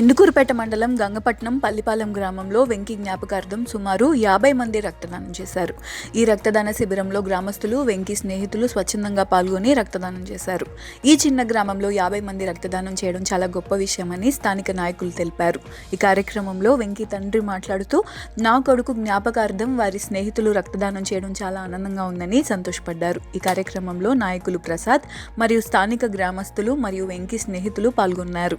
ఇందుకూరుపేట మండలం గంగపట్నం పల్లిపాలెం గ్రామంలో వెంకి జ్ఞాపకార్థం సుమారు యాభై మంది రక్తదానం చేశారు. ఈ రక్తదాన శిబిరంలో గ్రామస్తులు వెంకి స్నేహితులు స్వచ్ఛందంగా పాల్గొని రక్తదానం చేశారు. ఈ చిన్న గ్రామంలో యాభై మంది రక్తదానం చేయడం చాలా గొప్ప విషయమని స్థానిక నాయకులు తెలిపారు. ఈ కార్యక్రమంలో వెంకీ తండ్రి మాట్లాడుతూ నా కొడుకు జ్ఞాపకార్థం వారి స్నేహితులు రక్తదానం చేయడం చాలా ఆనందంగా ఉందని సంతోషపడ్డారు. ఈ కార్యక్రమంలో నాయకులు ప్రసాద్ మరియు స్థానిక గ్రామస్తులు మరియు వెంకీ స్నేహితులు పాల్గొన్నారు.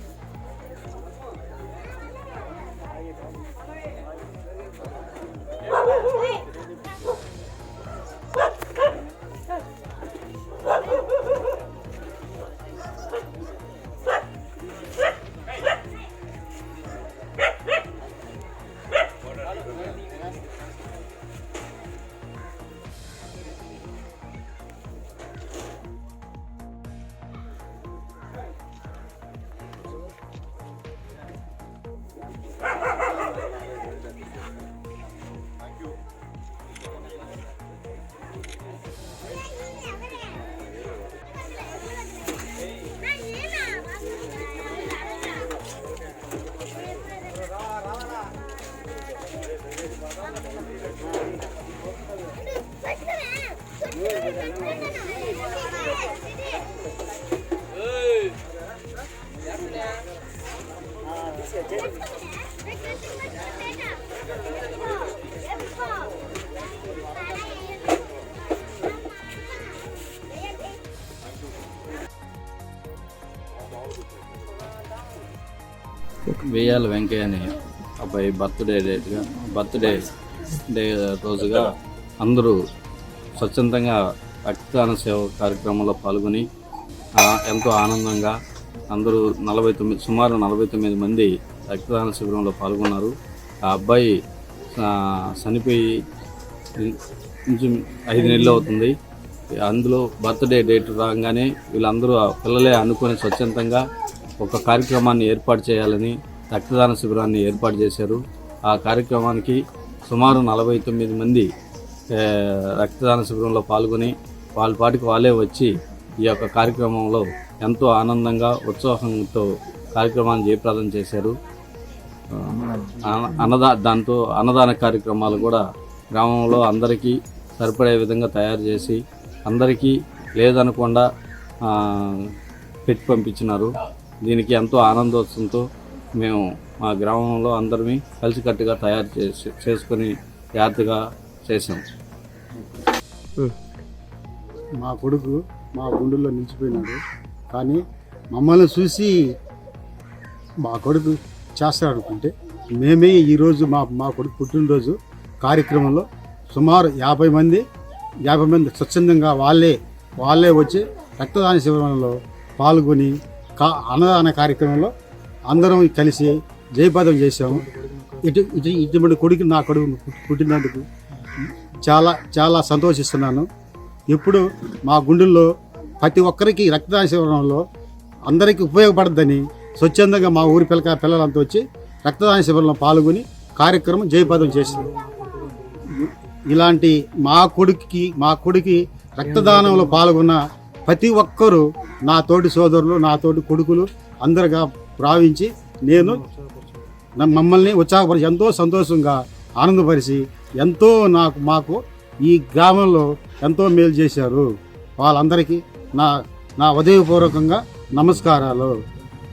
はい。వేయాలి వెంకయ్య అని. అబ్బాయి బర్త్డే డేట్గా బర్త్డే డే రోజుగా అందరూ స్వచ్ఛందంగా రక్తదాన సేవ కార్యక్రమంలో పాల్గొని ఎంతో ఆనందంగా అందరూ నలభై తొమ్మిది సుమారు నలభై తొమ్మిది మంది రక్తదాన శిబిరంలో పాల్గొన్నారు. ఆ అబ్బాయి చనిపోయి ఐదు నెలలు అవుతుంది. అందులో బర్త్డే డేట్ రాగానే వీళ్ళందరూ ఆ పిల్లలే అనుకుని స్వచ్ఛందంగా ఒక కార్యక్రమాన్ని ఏర్పాటు చేయాలని రక్తదాన శిబిరాన్ని ఏర్పాటు చేశారు. ఆ కార్యక్రమానికి సుమారు నలభై తొమ్మిది మంది రక్తదాన శిబిరంలో పాల్గొని వాళ్ళ పాటికి వాళ్ళే వచ్చి ఈ యొక్క కార్యక్రమంలో ఎంతో ఆనందంగా ఉత్సాహంతో కార్యక్రమాన్ని జయప్రదం చేశారు. అన్నదా దాంతో అన్నదాన కార్యక్రమాలు కూడా గ్రామంలో అందరికీ సరిపడే విధంగా తయారు చేసి అందరికీ లేదనకుండా పెట్టి పంపించినారు. దీనికి ఎంతో ఆనందోత్సవంతో మేము మా గ్రామంలో అందరినీ కలిసికట్టుగా తయారు చేసి చేసుకొని జాగ్రత్తగా చేసాం మా కొడుకు మా గుండెల్లో నిలిచిపోయినాడు. కానీ మమ్మల్ని చూసి మా కొడుకు చేస్తాడు అనుకుంటే మేమే ఈరోజు మా మా కొడుకు పుట్టినరోజు కార్యక్రమంలో సుమారు యాభై మంది యాభై మంది స్వచ్ఛందంగా వాళ్ళే వాళ్ళే వచ్చి రక్తదాన శిబిరంలో పాల్గొని అన్నదాన కార్యక్రమంలో అందరం కలిసి జయపదం చేశాము. ఇటు ఇటు ఇటువంటి కొడుకు నా కొడుకు పుట్టినందుకు చాలా చాలా సంతోషిస్తున్నాను. ఇప్పుడు మా గుండెల్లో ప్రతి ఒక్కరికి రక్తదాన శిబిరంలో అందరికీ ఉపయోగపడద్దని స్వచ్ఛందంగా మా ఊరి పిల్లక పిల్లలంతా వచ్చి రక్తదాన శిబిరంలో పాల్గొని కార్యక్రమం జయపదం చేసింది ఇలాంటి మా కొడుకుకి మా కొడుకి రక్తదానంలో పాల్గొన్న ప్రతి ఒక్కరూ నా తోటి సోదరులు నా తోటి కొడుకులు అందరుగా భావించి నేను మమ్మల్ని ఉత్సాహపరిచి ఎంతో సంతోషంగా ఆనందపరిచి ఎంతో నాకు మాకు ఈ గ్రామంలో ఎంతో మేలు చేశారు. వాళ్ళందరికీ నా నా ఉదయపూర్వకంగా నమస్కారాలు.